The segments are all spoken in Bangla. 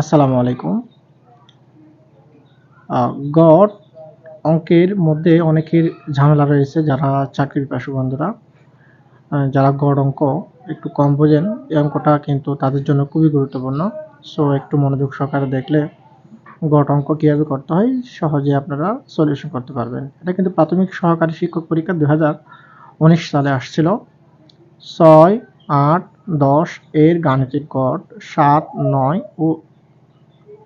আসসালামু আলাইকুম। গড় অঙ্কের মধ্যে অনেকের ঝামেলা রয়েছে, যারা চাকরির পেশা বন্ধুরা। যারা গড় অঙ্ক একটু কম বোঝেন, এই অঙ্কটা কিন্তু তাদের জন্য খুবই গুরুত্বপূর্ণ। সো, একটু মনোযোগ সহকারে দেখলে গড় অঙ্ক কীভাবে করতে হয়, সহজে আপনারা সলিউশন করতে পারবেন। এটা কিন্তু প্রাথমিক সহকারী শিক্ষক পরীক্ষা দু হাজার উনিশ সালে আসছিল। ছয় আট দশ এর গাণিতিক গড় সাত নয় ও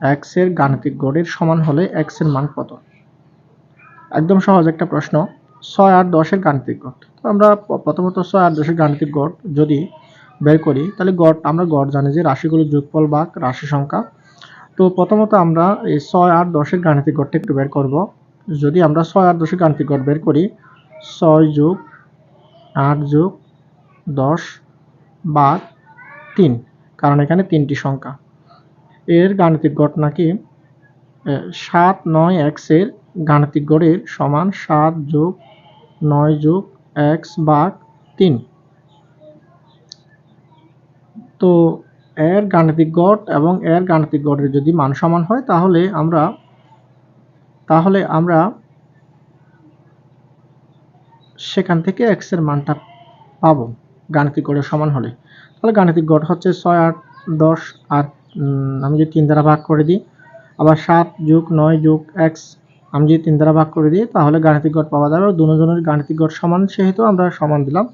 এক্সের গাণিতিক গড়ের সমান হলে এক্সের মান কত? একদম সহজ একটা প্রশ্ন। ছয় আর দশের গাণিতিক গড়। তো আমরা প্রথমত ছয় আর দশের গাণিতিক গড় যদি বের করি, তাহলে গড় আমরা গড় জানি যে রাশিগুলোর যোগফল বা রাশি সংখ্যা। তো প্রথমত আমরা এই ছয় আর দশের গাণিতিক গড়টা একটু বের করব। যদি আমরা ছয় আর দশের গাণিতিক গড় বের করি, ছয় যোগ আট যোগ দশ বা তিন, কারণ এখানে তিনটি সংখ্যা। এর গাণিতিক গড় নাকি সাত নয় এক্সের গাণিতিক গড়ের সমান সাত যোগ নয় যোগ এক্স বাঘ তিন। তো এর গাণিতিক গড় এবং এর গাণিতিক গড়ের যদি মান সমান হয়, তাহলে আমরা তাহলে আমরা সেখান থেকে এক্সের মানটা পাবো, গাণিতিক গড়ের সমান হলে। তাহলে গাণিতিক গড় হচ্ছে ছয় আট দশ আর আমি যদি তিন দ্বারা ভাগ করে দিই, আবার সাত যোগ নয় যোগ এক্স আমি যদি তিন দ্বারা ভাগ করে দিই, তাহলে গাণিতিক গড় পাওয়া যাবে, দুজনের গাণিতিক গড় সমান, সেহেতু আমরা সমান দিলাম।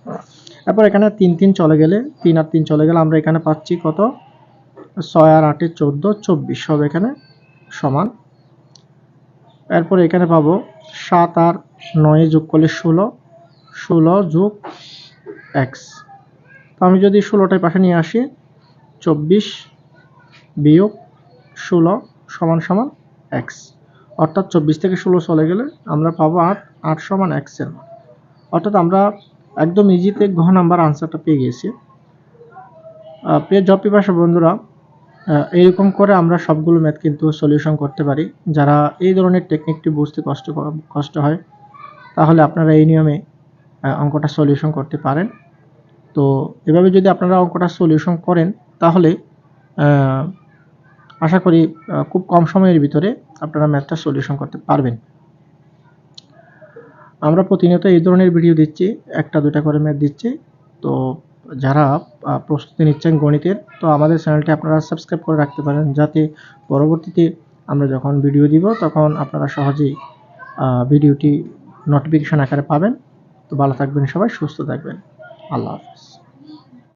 এরপর এখানে তিন তিন চলে গেলে, তিন আর তিন চলে গেলে আমরা এখানে পাচ্ছি কত? ছয় আর আটে চোদ্দ, চব্বিশ সব এখানে সমান। এরপর এখানে পাবো সাত আর নয়ে যোগ করলে ষোলো ষোলো যোগ এক্স তো আমি যদি ষোলোটায় পাশে নিয়ে আসি, চব্বিশ বিয়োগ ষোলো সমান সমান এক্স অর্থাৎ চব্বিশ থেকে ষোলো চলে গেলে আমরা পাবো আট আট সমান এক্সের মান। অর্থাৎ আমরা একদম ইজিতে ঘ নাম্বার আনসারটা পেয়ে গেছি। প্রিয় জব পিপাসা বন্ধুরা এইরকম করে আমরা সবগুলো ম্যাথ কিন্তু সলিউশন করতে পারি। যারা এই ধরনের টেকনিকটি বুঝতে কষ্ট কষ্ট হয়, তাহলে আপনারা এই নিয়মে অঙ্কটা সলিউশন করতে পারেন। তো এভাবে যদি আপনারা অঙ্কটা সলিউশন করেন, তাহলে আশা করি খুব কম সময়ের ভিতরে আপনারা ম্যাথটা সলিউশন করতে পারবেন। আমরা প্রতিনিয়ত এই ধরনের ভিডিও দিচ্ছি, একটা দুটা করে ম্যাথ দিচ্ছি। তো যারা প্রস্তুতি নিচ্ছেন গণিতের, তো আমাদের চ্যানেলটি আপনারা সাবস্ক্রাইব করে রাখতে পারেন যাতে পরবর্তীতে আমরা যখন ভিডিও দিব, তখন আপনারা সহজেই ভিডিওটি নোটিফিকেশন আকারে পাবেন। তো ভালো থাকবেন সবাই, সুস্থ থাকবেন। আল্লাহ হাফিজ।